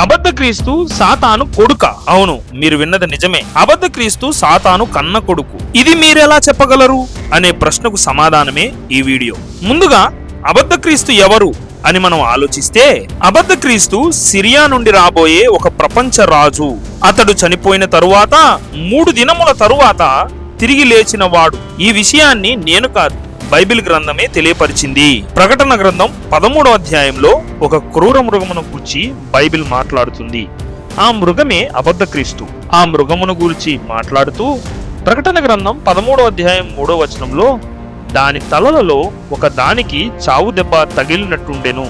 అబద్ధ క్రీస్తు సాతాను కొడుక. అవును మీరు విన్నది నిజమే. అబద్ధ క్రీస్తు సాతాను కన్న కొడుకు. ఇది మీరెలా చెప్పగలరు? అనే ప్రశ్నకు సమాధానమే ఈ వీడియో. ముందుగా అబద్ధ క్రీస్తు ఎవరు అని మనం ఆలోచిస్తే అబద్ధ క్రీస్తు సిరియా నుండి రాబోయే ఒక ప్రపంచ రాజు. అతడు చనిపోయిన తరువాత మూడు దినముల తరువాత తిరిగి లేచిన వాడు ఈ విషయాన్ని నేను కాదు బైబిల్ గ్రంథమే తెలియపరిచింది. ప్రకటన గ్రంథం పదమూడవ అధ్యాయంలో ఒక క్రూర మృగమును గూర్చి బైబిల్ మాట్లాడుతుంది. ఆ మృగమే అబద్ధ క్రీస్తు. ఆ మృగమును గురించి మాట్లాడుతూ ప్రకటన గ్రంథం పదమూడవ అధ్యాయం మూడో వచనంలో దాని తలలలో ఒక దానికి చావు దెబ్బ తగిలినట్టుండెను.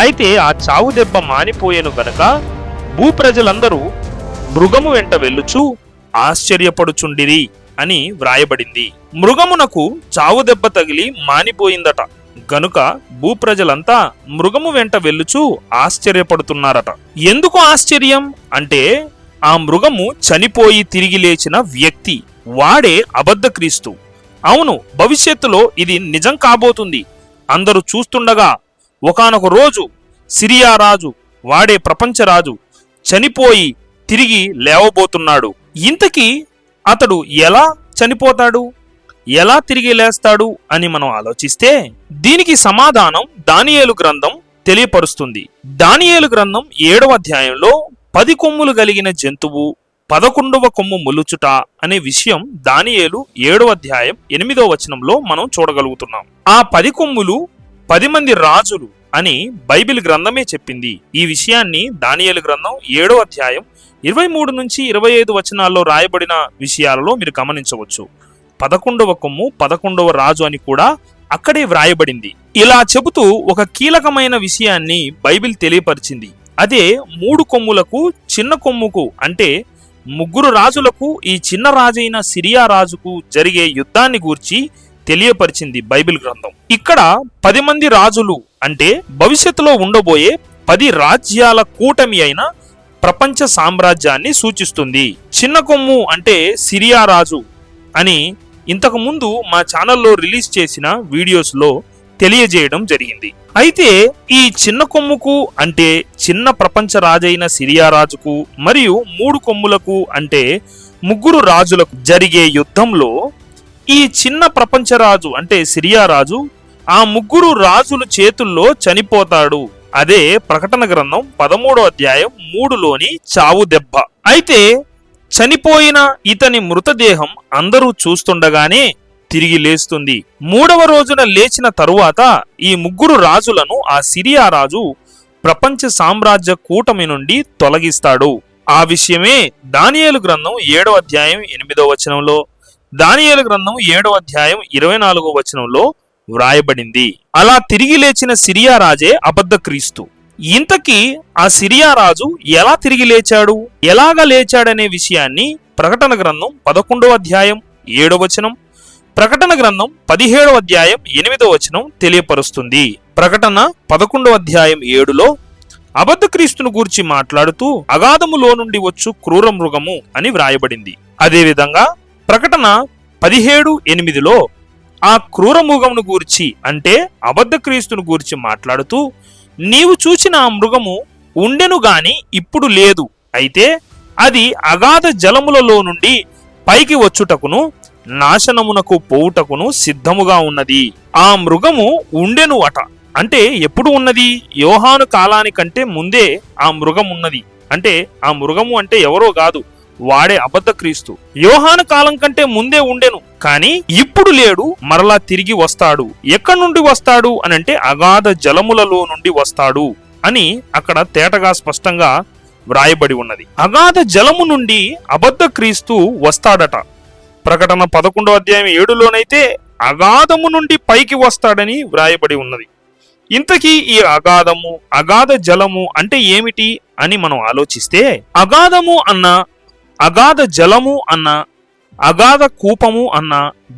అయితే ఆ చావు దెబ్బ మానిపోయేను గనక భూప్రజలందరూ మృగము వెంట వెళ్ళుచు ఆశ్చర్యపడుచుండిరి. అని వ్రాయబడింది. మృగమునకు చావు దెబ్బ తగిలి మానిపోయిందట. గనుక భూప్రజలంతా మృగము వెంట వెళ్ళుచు ఆశ్చర్యపడుతున్నారట. ఎందుకు ఆశ్చర్యం? అంటే ఆ మృగము చనిపోయి తిరిగి లేచిన వ్యక్తి వాడే అబద్ధ క్రీస్తు. అవును భవిష్యత్తులో ఇది నిజం కాబోతుంది. అందరూ చూస్తుండగా ఒకానొక రోజు సిరియా రాజు వాడే ప్రపంచ రాజు చనిపోయి తిరిగి లేవబోతున్నాడు. ఇంతకీ అతడు ఎలా చనిపోతాడు? ఎలా తిరిగి లేస్తాడు అని మనం ఆలోచిస్తే దీనికి సమాధానం దానియేలు గ్రంథం తెలియపరుస్తుంది. దానియేలు గ్రంథం ఏడవ అధ్యాయంలో పది కొమ్ములు కలిగిన జంతువు పదకొండవ కొమ్ము ములుచుట అనే విషయం దానియేలు ఏడవ అధ్యాయం ఎనిమిదవ వచనంలో మనం చూడగలుగుతున్నాం. ఆ పది కొమ్ములు పది మంది రాజులు అని బైబిల్ గ్రంథమే చెప్పింది. ఈ విషయాన్ని దానియేలు గ్రంథం ఏడో అధ్యాయం ఇరవై మూడు నుంచి ఇరవై ఐదు వచనాల్లో రాయబడిన విషయాలలో మీరు గమనించవచ్చు. పదకొండవ కొమ్ము పదకొండవ రాజు అని కూడా అక్కడే వ్రాయబడింది. ఇలా చెబుతూ ఒక కీలకమైన విషయాన్ని బైబిల్ తెలియపరిచింది. అదే మూడు కొమ్ములకు చిన్న కొమ్ముకు అంటే ముగ్గురు రాజులకు ఈ చిన్న రాజైన సిరియా రాజుకు జరిగే యుద్ధాన్ని గూర్చి తెలియపరిచింది బైబిల్ గ్రంథం. ఇక్కడ పది మంది రాజులు అంటే భవిష్యత్తులో ఉండబోయే పది రాజ్యాల కూటమి అయిన ప్రపంచ సామ్రాజ్యాన్ని సూచిస్తుంది. చిన్న కొమ్ము అంటే సిరియా రాజు అని ఇంతకు ముందు మా ఛానల్లో రిలీజ్ చేసిన వీడియోస్లో తెలియజేయడం జరిగింది. అయితే ఈ చిన్న కొమ్ముకు అంటే చిన్న ప్రపంచ రాజైన సిరియా రాజుకు మరియు మూడు కొమ్ములకు అంటే ముగ్గురు రాజులకు జరిగే యుద్ధంలో ఈ చిన్న ప్రపంచ రాజు అంటే సిరియా రాజు ఆ ముగ్గురు రాజుల చేతుల్లో చనిపోతాడు. అదే ప్రకటన గ్రంథం పదమూడో అధ్యాయం మూడులోని చావు దెబ్బ. అయితే చనిపోయిన ఇతని మృతదేహం అందరూ చూస్తుండగానే తిరిగి లేస్తుంది. మూడవ రోజున లేచిన తరువాత ఈ ముగ్గురు రాజులను ఆ సిరియా రాజు ప్రపంచ సామ్రాజ్య కూటమి నుండి తొలగిస్తాడు. ఆ విషయమే దానియేలు గ్రంథం ఏడవ అధ్యాయం ఎనిమిదో వచనంలో దానియేలు గ్రంథం ఏడవ అధ్యాయం ఇరవై నాలుగో వచనంలో వ్రాయబడింది. అలా తిరిగి లేచిన సిరియా రాజే అబద్ధ క్రీస్తు. ఇంతకీ ఆ సిరియా రాజు ఎలా తిరిగి లేచాడు? ఎలాగ లేచాడనే విషయాన్ని ప్రకటన గ్రంథం పదకొండవ అధ్యాయం ఏడవ వచనం ప్రకటన గ్రంథం పదిహేడవ అధ్యాయం ఎనిమిదవ వచనం తెలియపరుస్తుంది. ప్రకటన పదకొండవ అధ్యాయం ఏడులో అబద్ధ క్రీస్తును గూర్చి మాట్లాడుతూ అగాధములో నుండి వచ్చు క్రూర మృగము అని వ్రాయబడింది. అదేవిధంగా ప్రకటన పదిహేడు ఎనిమిదిలో ఆ క్రూరమృగమును గూర్చి అంటే అబద్ధ క్రీస్తును గూర్చి మాట్లాడుతూ నీవు చూసిన ఆ మృగము ఉండెను గాని ఇప్పుడు లేదు. అయితే అది అగాధ జలములలో నుండి పైకి వచ్చుటకును నాశనమునకు పోవుటకును సిద్ధముగా ఉన్నది. ఆ మృగము ఉండెను అట. అంటే ఎప్పుడు ఉన్నది? యోహాను కాలానికంటే ముందే ఆ మృగం ఉన్నది అంటే ఆ మృగము అంటే ఎవరో కాదు. వాడే అబద్ధ క్రీస్తు. యోహాను కాలం కంటే ముందే ఉండెను కానీ ఇప్పుడు లేడు మరలా తిరిగి వస్తాడు. ఎక్కడి నుండి వస్తాడు అని అంటే అగాధ జలములలో నుండి వస్తాడు అని అక్కడ తేటగా స్పష్టంగా వ్రాయబడి ఉన్నది. అగాధ జలము నుండి అబద్ధ క్రీస్తు వస్తాడట. ప్రకటన పదకొండో అధ్యాయం ఏడులోనైతే అగాధము నుండి పైకి వస్తాడని వ్రాయబడి ఉన్నది. ఇంతకీ ఈ అగాధము అగాధ జలము అంటే ఏమిటి అని మనం ఆలోచిస్తే అగాధము అన్న అగాధ జలము అన్న అగాధ కూపము అన్న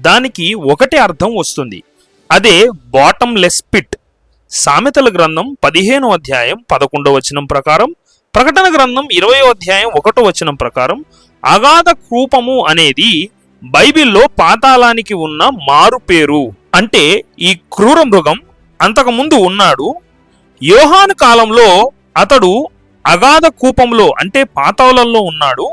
దానికి ఒకటే అర్థం వస్తుంది. అదే బాటమ్ లెస్ పిట్ సామెతల గ్రంథం పదిహేను అధ్యాయం పదకొండవ వచనం ప్రకారం ప్రకటన గ్రంథం ఇరవయో అధ్యాయం ఒకటో వచనం ప్రకారం అగాధ కూపము అనేది బైబిల్లో పాతాళానికి ఉన్న మారు పేరు. అంటే ఈ క్రూర మృగం అంతకుముందు ఉన్నాడు. యోహాను కాలంలో అతడు అగాధ కూపంలో అంటే పాతాళంలో ఉన్నాడు.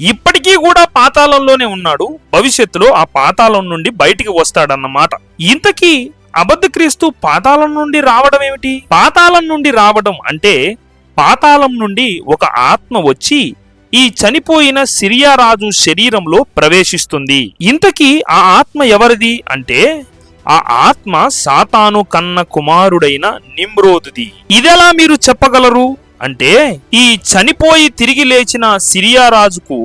ఇప్పటికీ కూడా పాతాళంలోనే ఉన్నాడు. భవిష్యత్తులో ఆ పాతాళం నుండి బయటికి వస్తాడన్నమాట. ఇంతకీ అబద్ధ క్రీస్తు పాతాళం నుండి రావడం ఏమిటి? పాతాళం నుండి రావడం అంటే పాతాళం నుండి ఒక ఆత్మ వచ్చి ఈ చనిపోయిన సిరియా రాజు శరీరంలో ప్రవేశిస్తుంది. ఇంతకీ ఆ ఆత్మ ఎవరిది? అంటే ఆ ఆత్మ సాతాను కన్న కుమారుడైన నిమ్రోదుది. ఇదెలా మీరు చెప్పగలరు? అంటే ఈ చనిపోయి తిరిగి లేచిన సిరియా రాజుకు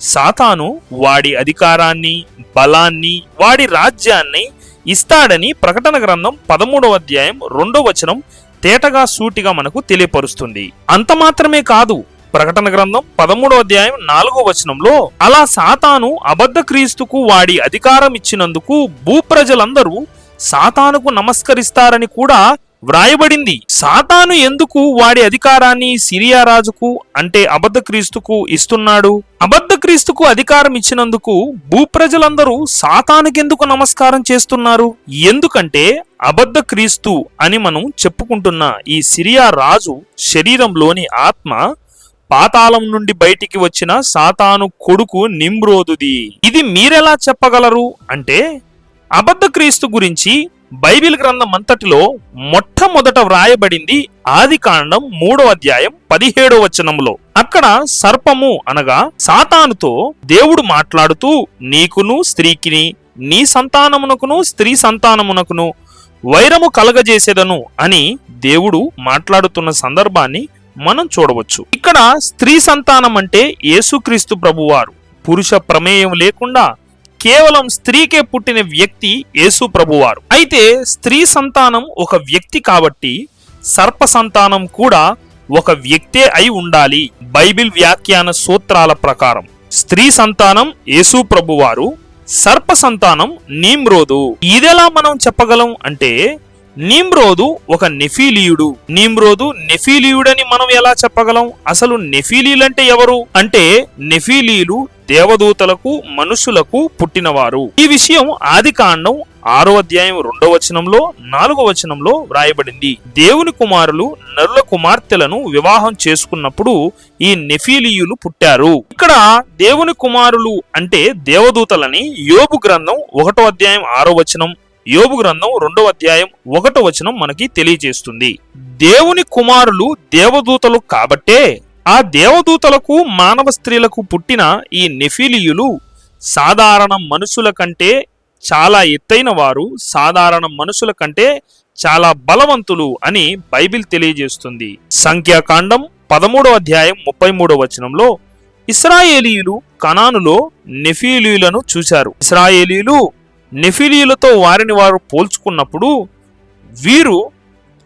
సాతాను వాడి అధికారాన్ని బలాన్ని వాడి రాజ్యాన్ని ఇస్తాడని ప్రకటన గ్రంథం పదమూడవ అధ్యాయం రెండో వచనం తేటగా సూటిగా మనకు తెలియపరుస్తుంది. అంత మాత్రమే కాదు ప్రకటన గ్రంథం పదమూడవ అధ్యాయం నాలుగో వచనంలో అలా సాతాను అబద్ధ క్రీస్తుకు వాడి అధికారం ఇచ్చినందుకు భూప్రజలందరూ సాతానుకు నమస్కరిస్తారని కూడా వ్రాయబడింది. సాతాను ఎందుకు వాడి అధికారాన్ని సిరియా రాజుకు అంటే అబద్ధ క్రీస్తుకు ఇస్తున్నాడు? అబద్ధ క్రీస్తుకు అధికారం ఇచ్చినందుకు భూప్రజలందరూ సాతానుకెందుకు నమస్కారం చేస్తున్నారు? ఎందుకంటే అబద్ధ క్రీస్తు అని మనం చెప్పుకుంటున్న ఈ సిరియా రాజు శరీరంలోని ఆత్మ పాతాళం నుండి బయటికి వచ్చిన సాతాను కొడుకు నిమ్రోదుది. ఇది మీరెలా చెప్పగలరు? అంటే అబద్ధ క్రీస్తు గురించి బైబిల్ గ్రంథం అంతటిలో మొట్టమొదట వ్రాయబడింది ఆది కాండం మూడో అధ్యాయం పదిహేడో వచనంలో అక్కడ సర్పము అనగా సాతానుతో దేవుడు మాట్లాడుతూ నీకును స్త్రీకిని నీ సంతానమునకును స్త్రీ సంతానమునకును వైరము కలగజేసేదను అని దేవుడు మాట్లాడుతున్న సందర్భాన్ని మనం చూడవచ్చు. ఇక్కడ స్త్రీ సంతానం అంటే యేసుక్రీస్తు ప్రభువారు. పురుష ప్రమేయం లేకుండా కేవలం స్త్రీకే పుట్టిన వ్యక్తి యేసు ప్రభువారు. అయితే స్త్రీ సంతానం ఒక వ్యక్తి కాబట్టి సర్ప సంతానం కూడా ఒక వ్యక్తే అయి ఉండాలి. బైబిల్ వ్యాఖ్యాన సూత్రాల ప్రకారం. స్త్రీ సంతానం యేసు ప్రభువారు సర్ప సంతానం నీమ్రోదు. ఇదెలా మనం చెప్పగలం అంటే నీమ్రోదు ఒక నెఫీలియుడు. నీమ్రోదు నెఫీలియుడని మనం ఎలా చెప్పగలం? అసలు నెఫీలీలంటే ఎవరు? అంటే నెఫీలీలు దేవదూతలకు మనుషులకు పుట్టినవారు. ఈ విషయం ఆది కాండం ఆరో అధ్యాయం రెండో వచనంలో నాలుగో వచనంలో వ్రాయబడింది. దేవుని కుమారులు నరుల కుమార్తెలను వివాహం చేసుకున్నప్పుడు ఈ నెఫీలీయులు పుట్టారు. ఇక్కడ దేవుని కుమారులు అంటే దేవదూతలని యోబు గ్రంథం ఒకటో అధ్యాయం ఆరో వచనం యోబు గ్రంథం రెండవ అధ్యాయం ఒకటో వచనం మనకి తెలియజేస్తుంది. దేవుని కుమారులు దేవదూతలు కాబట్టే ఆ దేవదూతలకు మానవ స్త్రీలకు పుట్టిన ఈ నెఫిలియులు సాధారణ మనుషుల కంటే చాలా ఎత్తైన వారు సాధారణ మనుషుల కంటే చాలా బలవంతులు అని బైబిల్ తెలియజేస్తుంది. సంఖ్యాకాండం పదమూడవ అధ్యాయం ముప్పై మూడవ వచనంలో ఇస్రాయేలీయులు కనానులో నెఫీలీయులను చూశారు. ఇస్రాయేలీలు నెఫిలీలతో వారిని వారు పోల్చుకున్నప్పుడు వీరు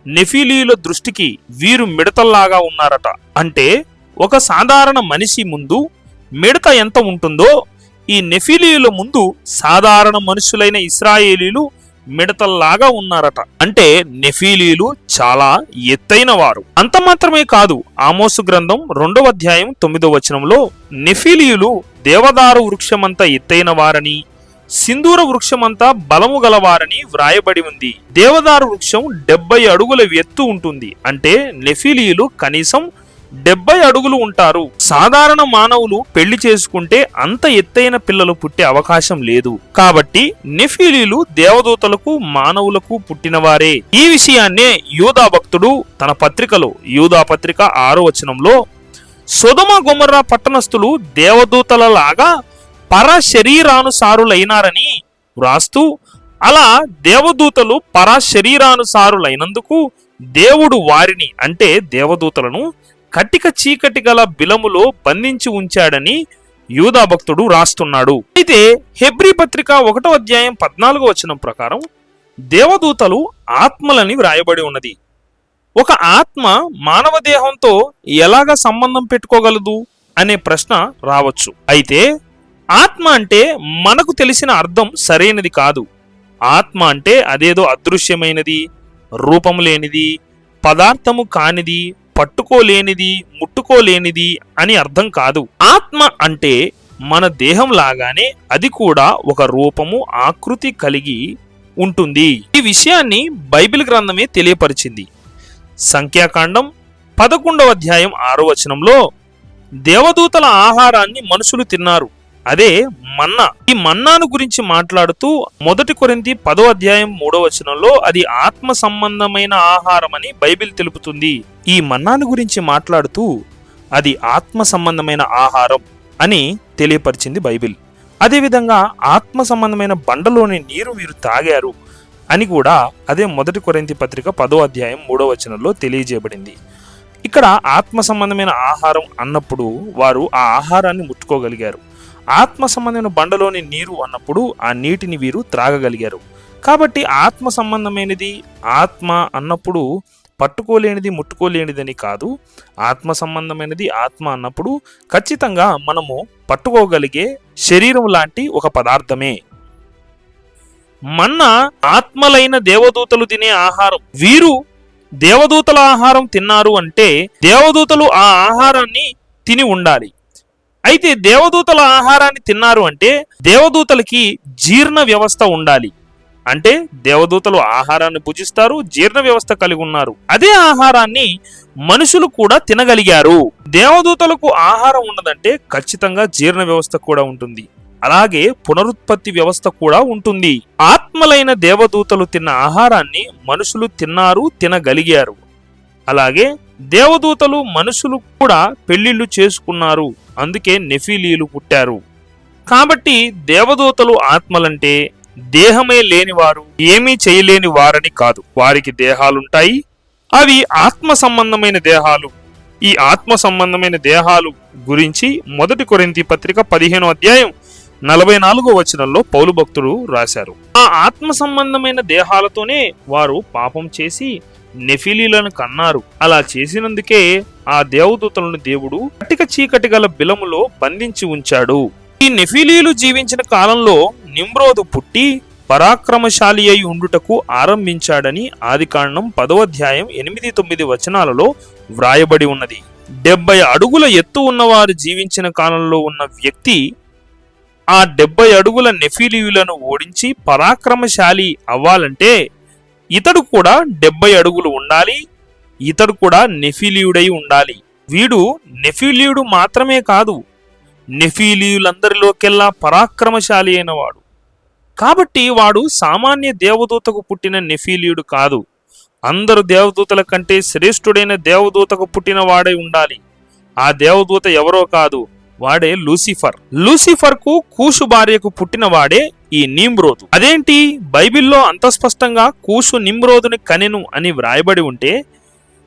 నెఫిలీల దృష్టికి వీరు మిడతల్లాగా ఉన్నారట. అంటే ఒక సాధారణ మనిషి ముందు మిడత ఎంత ఉంటుందో ఈ నెఫిలీల ముందు సాధారణ మనుషులైన ఇస్రాయేలీలు మిడతల్లాగా ఉన్నారట. అంటే నెఫీలీలు చాలా ఎత్తైన వారు. అంత మాత్రమే కాదు ఆమోసు గ్రంథం రెండవ అధ్యాయం తొమ్మిదో వచనంలో నెఫీలీయులు దేవదారు వృక్షమంత ఎత్తైన వారని సింధూర వృక్షమంతా బలము గలవారని వ్రాయబడి ఉంది. దేవదారు వృక్షం డెబ్బై అడుగుల ఎత్తు ఉంటుంది. అంటే నెఫిలీలు కనీసం డెబ్బై అడుగులు ఉంటారు. సాధారణ మానవులు పెళ్ళి చేసుకుంటే అంత ఎత్తైన పిల్లలు పుట్టే అవకాశం లేదు. కాబట్టి నెఫీలీలు దేవదూతలకు మానవులకు పుట్టినవారే. ఈ విషయాన్నే యూదా భక్తుడు తన పత్రికలో యూదా పత్రిక ఆరో వచనంలో సుధమ గుమర్రా పట్టణస్థులు దేవదూతలలాగా పర శరీరానుసారులైనారని వ్రాస్తూ అలా దేవదూతలు పర శరీరానుసారులైనందుకు దేవుడు వారిని అంటే దేవదూతలను కటిక చీకటి గల బిలములో బంధించి ఉంచాడని యూదా భక్తుడు రాస్తున్నాడు. అయితే హెబ్రి పత్రిక ఒకటో అధ్యాయం పద్నాలుగో వచనం ప్రకారం దేవదూతలు ఆత్మలని వ్రాయబడి ఉన్నది. ఒక ఆత్మ మానవ దేహంతో ఎలాగ సంబంధం పెట్టుకోగలదు అనే ప్రశ్న రావచ్చు. అయితే ఆత్మ అంటే మనకు తెలిసిన అర్థం సరైనది కాదు. ఆత్మ అంటే అదేదో అదృశ్యమైనది రూపం లేనిది పదార్థము కానిది పట్టుకోలేనిది ముట్టుకోలేనిది అని అర్థం కాదు. ఆత్మ అంటే మన దేహం లాగానే అది కూడా ఒక రూపము ఆకృతి కలిగి ఉంటుంది. ఈ విషయాన్ని బైబిల్ గ్రంథమే తెలియపరిచింది. సంఖ్యాకాండం పదకొండవ అధ్యాయం ఆరో వచనంలో దేవదూతల ఆహారాన్ని మనుషులు తిన్నారు. అదే మన్నా. ఈ మన్నాను గురించి మాట్లాడుతూ మొదటి కొరింతి పదో అధ్యాయం మూడో వచనంలో అది ఆత్మ సంబంధమైన ఆహారం అని బైబిల్ తెలుపుతుంది. ఈ మన్నాను గురించి మాట్లాడుతూ అది ఆత్మ సంబంధమైన ఆహారం అని తెలియపరిచింది బైబిల్. అదేవిధంగా ఆత్మ సంబంధమైన బండలోని నీరు మీరు తాగారు అని కూడా అదే మొదటి కొరింతి పత్రిక పదో అధ్యాయం మూడో వచనంలో తెలియజేయబడింది. ఇక్కడ ఆత్మ సంబంధమైన ఆహారం అన్నప్పుడు వారు ఆ ఆహారాన్ని ముట్టుకోగలిగారు. ఆత్మ సంబంధమైన బండలోని నీరు అన్నప్పుడు ఆ నీటిని వీరు త్రాగగలిగారు. కాబట్టి ఆత్మ సంబంధమైనది ఆత్మ అన్నప్పుడు పట్టుకోలేనిది ముట్టుకోలేనిదని కాదు ఆత్మ సంబంధమైనది ఆత్మ అన్నప్పుడు ఖచ్చితంగా మనము పట్టుకోగలిగే శరీరం లాంటి ఒక పదార్థమే. మన్న ఆత్మలైన దేవదూతలు తినే ఆహారం. వీరు దేవదూతల ఆహారం తిన్నారు అంటే దేవదూతలు ఆ ఆహారాన్ని తిని ఉండాలి. అయితే దేవదూతల ఆహారాన్ని తిన్నారు అంటే దేవదూతలకి జీర్ణ వ్యవస్థ ఉండాలి. అంటే దేవదూతలు ఆహారాన్ని భుజిస్తారు జీర్ణ వ్యవస్థ కలిగి ఉన్నారు. అదే ఆహారాన్ని మనుషులు కూడా తినగలిగారు. దేవదూతలకు ఆహారం ఉన్నదంటే ఖచ్చితంగా జీర్ణ వ్యవస్థ కూడా ఉంటుంది. అలాగే పునరుత్పత్తి వ్యవస్థ కూడా ఉంటుంది. ఆత్మలైన దేవదూతలు తిన్న ఆహారాన్ని మనుషులు తిన్నారు తినగలిగారు. అలాగే దేవదూతలు మనుషులు కూడా పెళ్ళిళ్ళు చేసుకున్నారు. అందుకే నెఫీలీలు పుట్టారు. కాబట్టి దేవదూతలు ఆత్మలంటే దేహమే లేనివారు ఏమీ చేయలేని వారని కాదు. వారికి దేహాలుంటాయి అవి ఆత్మ సంబంధమైన దేహాలు. ఈ ఆత్మ సంబంధమైన దేహాలు గురించి మొదటి కొరింతి పత్రిక పదిహేనో అధ్యాయం నలభై నాలుగో వచనంలో పౌలు భక్తుడు రాశారు. ఆ ఆత్మ సంబంధమైన దేహాలతోనే వారు పాపం చేసి నెఫిలీలను కన్నారు. అలా చేసినందుకే ఆ దేవదూతలను దేవుడు కటిక చీకటి గల బిలములో బంధించి ఉంచాడు. ఈ నెఫిలీలు జీవించిన కాలంలో నిమ్రోదు పుట్టి పరాక్రమశాలి అయి ఉండుటకు ఆరంభించాడని ఆదికాండం పదవ అధ్యాయం ఎనిమిది తొమ్మిది వచనాలలో వ్రాయబడి ఉన్నది. డెబ్బై అడుగుల ఎత్తు ఉన్నవారు జీవించిన కాలంలో ఉన్న వ్యక్తి ఆ డెబ్బై అడుగుల నెఫిలీయులను ఓడించి పరాక్రమశాలి అవ్వాలంటే ఇతడు కూడా డెబ్బై అడుగులు ఉండాలి ఇతడు కూడా నెఫీలియుడై ఉండాలి. వీడు నెఫీలియుడు మాత్రమే కాదు నెఫీలీయులందరిలోకెల్లా పరాక్రమశాలి అయినవాడు. కాబట్టి వాడు సామాన్య దేవదూతకు పుట్టిన నెఫీలీయుడు కాదు. అందరు దేవదూతల కంటే శ్రేష్ఠుడైన దేవదూతకు పుట్టిన వాడై ఉండాలి. ఆ దేవదూత ఎవరో కాదు వాడే లూసిఫర్. లూసిఫర్కు కూషు భార్యకు పుట్టిన వాడే ఈ నిమ్రోదు. అదేంటి? బైబిల్లో అంత స్పష్టంగా కూషు నిమ్రోదుని కనెను అని వ్రాయబడి ఉంటే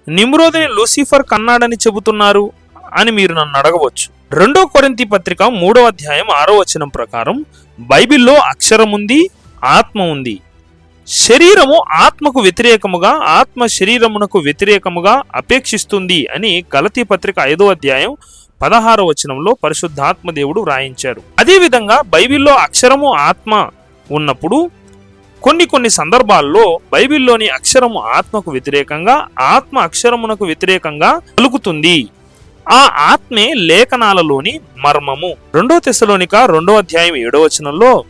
నిమ్రోదుని లూసిఫర్ కన్నాడని చెబుతున్నారు అని మీరు నన్ను అడగవచ్చు. రెండో కొరింతి పత్రిక మూడో అధ్యాయం ఆరో వచనం ప్రకారం బైబిల్లో అక్షరం ఉంది ఆత్మ ఉంది. శరీరము ఆత్మకు వ్యతిరేకముగా ఆత్మ శరీరమునకు వ్యతిరేకముగా అపేక్షిస్తుంది అని గలతీ పత్రిక ఐదో అధ్యాయం పదహారో వచనంలో పరిశుద్ధాత్మ దేవుడు వ్రాయించారు. అదేవిధంగా బైబిల్లో అక్షరము ఆత్మ ఉన్నప్పుడు కొన్ని కొన్ని సందర్భాల్లో బైబిల్లోని అక్షరము ఆత్మకు వ్యతిరేకంగా ఆత్మ అక్షరమునకు వ్యతిరేకంగా పలుకుతుంది. ఆ ఆత్మే లేఖనాలలోని మర్మము. రెండో తెశలోనిక రెండో అధ్యాయం ఏడో వచనంలో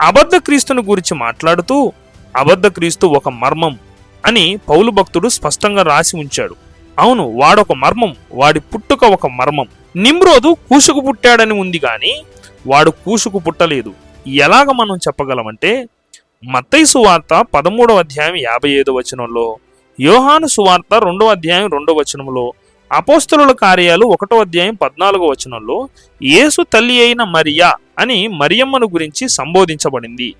అబద్ధ క్రీస్తుని గురించి మాట్లాడుతూ అబద్ధ క్రీస్తు ఒక మర్మం అని పౌలు భక్తుడు స్పష్టంగా రాసి ఉంచాడు. అవును వాడొక మర్మం వాడి పుట్టుక ఒక మర్మం. నిమ్రోదు కూసుకు పుట్టాడని ఉంది కానీ వాడు కూసుకు పుట్టలేదు. ఎలాగ మనం చెప్పగలమంటే మత్తయి సువార్త పదమూడవ అధ్యాయం యాభై ఐదో వచనంలో యోహాను సువార్త రెండవ అధ్యాయం రెండవ వచనంలో అపోస్తలుల కార్యాలు ఒకటో అధ్యాయం పద్నాలుగో వచనంలో యేసు తల్లి అయిన మరియా అని మరియమ్మను గురించి సంబోధించబడింది.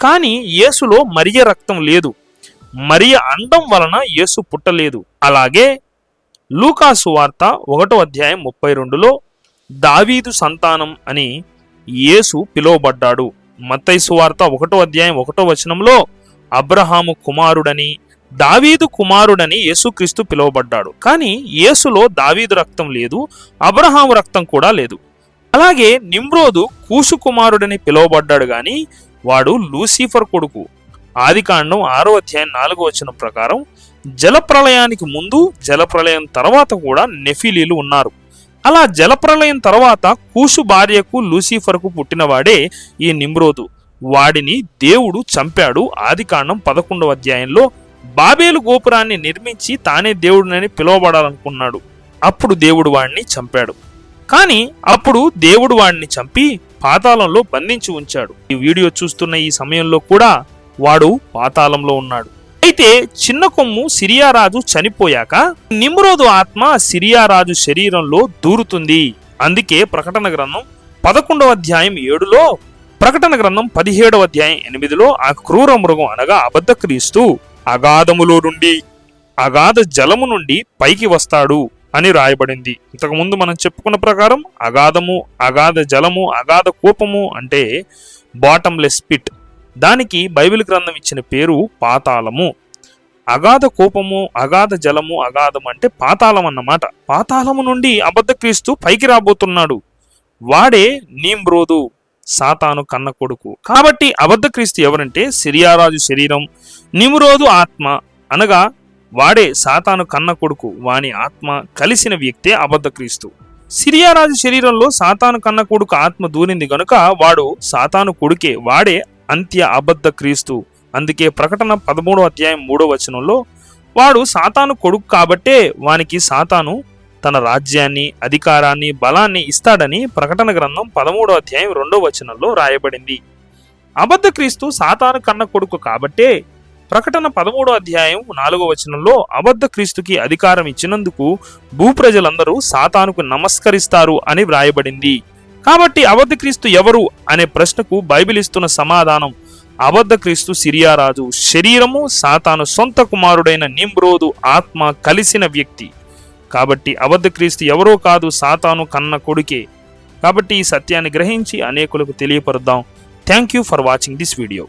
కానీ యేసులో మరియ రక్తం లేదు. మరియ అండం వలన యేసు పుట్టలేదు. అలాగే లూకాసు వార్త ఒకటో అధ్యాయం ముప్పై రెండులో దావీదు సంతానం అని యేసు పిలువబడ్డాడు. మత్తైసు వార్త ఒకటో అధ్యాయం ఒకటో వచనంలో అబ్రహాము కుమారుడని దావీదు కుమారుడని యేసుక్రీస్తు పిలువబడ్డాడు. కానీ యేసులో దావీదు రక్తం లేదు అబ్రహాము రక్తం కూడా లేదు. అలాగే నిమ్రోదు కూసు కుమారుడని పిలువబడ్డాడు గాని వాడు లూసిఫర్ కొడుకు. ఆదికాండం ఆరో అధ్యాయం నాలుగో వచనం ప్రకారం జలప్రలయానికి ముందు జలప్రలయం తర్వాత కూడా నెఫిలీలు ఉన్నారు. అలా జలప్రలయం తర్వాత కూసు భార్యకు లూసిఫర్కు పుట్టినవాడే ఈ నిమ్రోదు. వాడిని దేవుడు చంపాడు. ఆదికాండం పదకొండవ అధ్యాయంలో బాబేలు గోపురాన్ని నిర్మించి తానే దేవుడినని పిలువబడాలనుకున్నాడు. అప్పుడు దేవుడు వాణ్ణి చంపాడు. కానీ అప్పుడు దేవుడు వాణ్ణి చంపి పాతాళంలో బంధించి ఉంచాడు. ఈ వీడియో చూస్తున్న ఈ సమయంలో కూడా వాడు పాతాళంలో ఉన్నాడు. అయితే చిన్న కొమ్ము సిరియారాజు చనిపోయాక నిమ్రోదు ఆత్మ సిరియారాజు శరీరంలో దూరుతుంది. అందుకే ప్రకటన గ్రంథం పదకొండవ అధ్యాయం ఏడులో ప్రకటన గ్రంథం పదిహేడవ అధ్యాయం ఎనిమిదిలో ఆ క్రూర మృగం అనగా అబద్ధ క్రీస్తు అగాధములో నుండి అగాధ జలము నుండి పైకి వస్తాడు అని రాయబడింది. ఇంతకుముందు మనం చెప్పుకున్న ప్రకారం అగాధము అగాధ జలము అగాధ కోపము అంటే బాటంలెస్ పిట్ దానికి బైబిల్ గ్రంథం ఇచ్చిన పేరు పాతాళము. అగాధ కోపము అగాధ జలము అగాధం అంటే పాతాళం అన్నమాట. పాతాళము నుండి అబద్ధ క్రీస్తు పైకి రాబోతున్నాడు. వాడే నీమ్రోదు సాతాను కన్న కొడుకు. కాబట్టి అబద్ధ క్రీస్తు ఎవరంటే సిరియారాజు శరీరం నిమురోదు ఆత్మ. అనగా వాడే సాతాను కన్న కొడుకు వాని ఆత్మ కలిసిన వ్యక్తే అబద్ధ క్రీస్తు. సిరియారాజు శరీరంలో సాతాను కన్న కొడుకు ఆత్మ దూరింది గనుక వాడు సాతాను కొడుకే వాడే అంత్య అబద్ధ క్రీస్తు. అందుకే ప్రకటన పదమూడో అధ్యాయం మూడో వచనంలో వాడు సాతాను కొడుకు కాబట్టే వానికి సాతాను తన రాజ్యాన్ని అధికారాన్ని బలాన్ని ఇస్తాడని ప్రకటన గ్రంథం పదమూడో అధ్యాయం రెండో వచనంలో రాయబడింది. అబద్ధ క్రీస్తు సాతాను కన్న కొడుకు కాబట్టే ప్రకటన పదమూడో అధ్యాయం నాలుగో వచనంలో అబద్ధ క్రీస్తుకి అధికారం ఇచ్చినందుకు భూప్రజలందరూ సాతానుకు నమస్కరిస్తారు అని వ్రాయబడింది. కాబట్టి అబద్ధ క్రీస్తు ఎవరు అనే ప్రశ్నకు బైబిల్ ఇస్తున్న సమాధానం అబద్ధ క్రీస్తు సిరియారాజు శరీరము సాతాను సొంత కుమారుడైన నిమ్రోదు ఆత్మ కలిసిన వ్యక్తి. కాబట్టి అబద్ధ క్రీస్తు ఎవరో కాదు సాతాను కన్న కొడుకే. కాబట్టి ఈ సత్యాన్ని గ్రహించి అనేకులకు తెలియపరుద్దాం. Thank you for watching this video